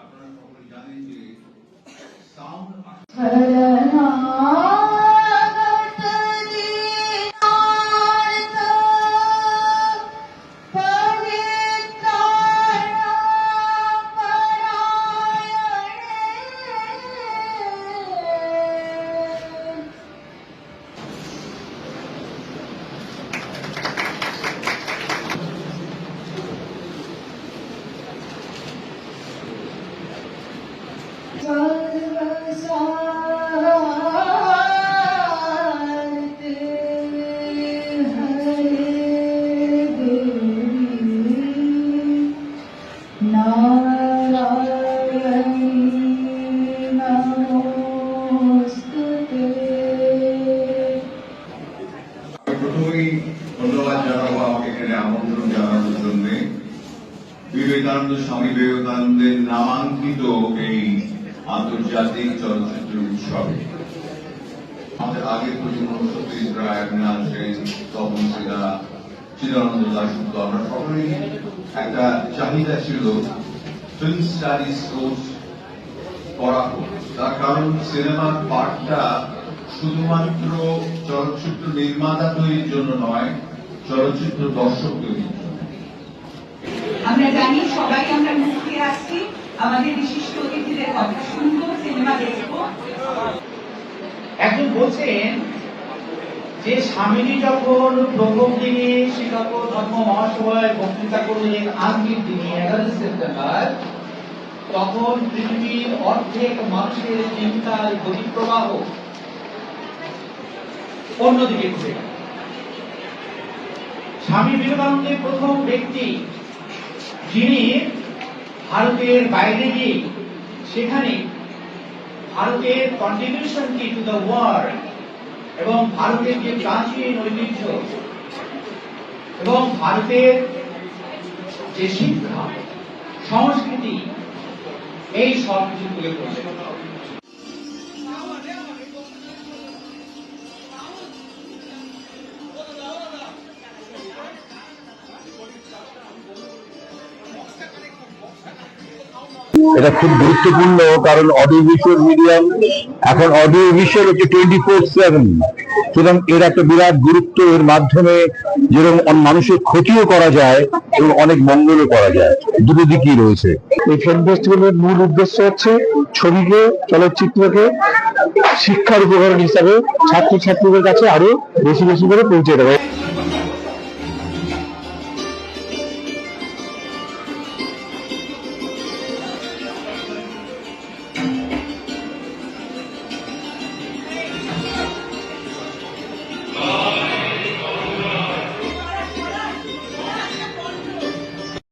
আপনারা সকলে জানেন যে সাউন্ড প্রথমেই ধন্যবাদ জানাব আমাকে এখানে আমন্ত্রণ জানানোর জন্য। বিবেকানন্দ স্বামী বিবেকানন্দের নামাঙ্কিত এই আন্তর্জাতিক চলচ্চিত্র উৎসবে। আমাদের আগের প্রজন্ম চিদানন্দ দাসগুপ্ত আমরা সকলেই একটা চাহিদা ছিল ফিল্ম স্টাডিজ কোর্স করা হোক। তার কারণ সিনেমার পাঠটা শুধুমাত্র চলচ্চিত্র নির্মাতা তৈরির জন্য নয় চলচ্চিত্র দর্শক তৈরির জন্য। আমরা জানি সবাই আমরা মুক্তি আসছি আমাদের বিশিষ্ট অতিথিদের কথা শুনব সিনেমা দেখব। একজন বলছেন যে স্বামীজি যখন প্রথম দিনে শিকাগো ধর্ম মহাসভায় বক্তৃতা করলেন আজকের দিনে এগারোই সেপ্টেম্বর তখন পৃথিবীর অর্ধেক মানুষের চিন্তার গতিপ্রবাহ অন্যদিকে ঘুরে। স্বামী বিবেকানন্দের প্রথম ব্যক্তি যিনি ভারতের বাইরে গিয়ে সেখানে ভারতের কন্ট্রিবিউশন কি টু দ্য ওয়ার্ল্ড এবং ভারতের যে প্রাচীন ঐতিহ্য এবং ভারতের যে শিক্ষা, সংস্কৃতি, এই সব কিছু তুলে ধরছে এটা খুব গুরুত্বপূর্ণ, কারণ অডিও ভিজুয়াল মিডিয়াম এখন অডিও ভিজুয়াল হচ্ছে টোয়েন্টি ফোর সেভেন সুতরাং এর একটা বিরাট গুরুত্ব, এর মাধ্যমে যেরকম মানুষের ক্ষতিও করা যায় এবং অনেক মঙ্গলও করা যায়। দুটো দিকই রয়েছে। এই ফিল্ম ফেস্টিভ্যালের মূল উদ্দেশ্য হচ্ছে ছবিকে, চলচ্চিত্রকে শিক্ষার উপকরণ হিসাবে ছাত্রছাত্রীদের কাছে আরও বেশি বেশি করে পৌঁছে দেওয়া।